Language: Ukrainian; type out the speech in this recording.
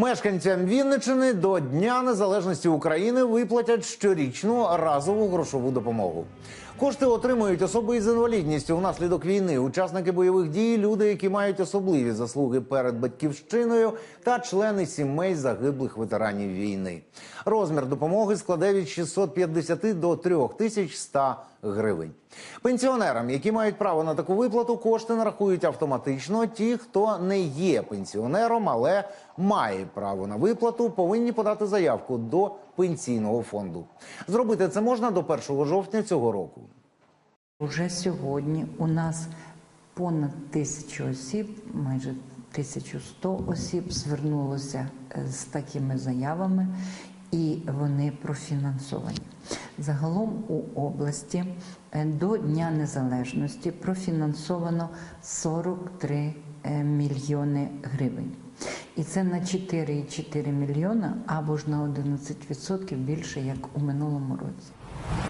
Мешканцям Вінничини до Дня Незалежності України виплатять щорічну разову грошову допомогу. Кошти отримують особи із інвалідністю внаслідок війни, учасники бойових дій, люди, які мають особливі заслуги перед батьківщиною, та члени сімей загиблих ветеранів війни. Розмір допомоги складе від 650 до 3100 гривень. Пенсіонерам, які мають право на таку виплату, кошти нарахують автоматично. Ті, хто не є пенсіонером, але має право на виплату, повинні подати заявку до пенсійного фонду. Зробити це можна до 1 жовтня цього року. Уже сьогодні у нас понад тисячу осіб, майже 1100 осіб звернулося е, з такими заявами, і вони профінансовані. Загалом у області е, до Дня Незалежності профінансовано 43 е, мільйони гривень. І це на 4,4 мільйона або ж на 11% більше, як у минулому році.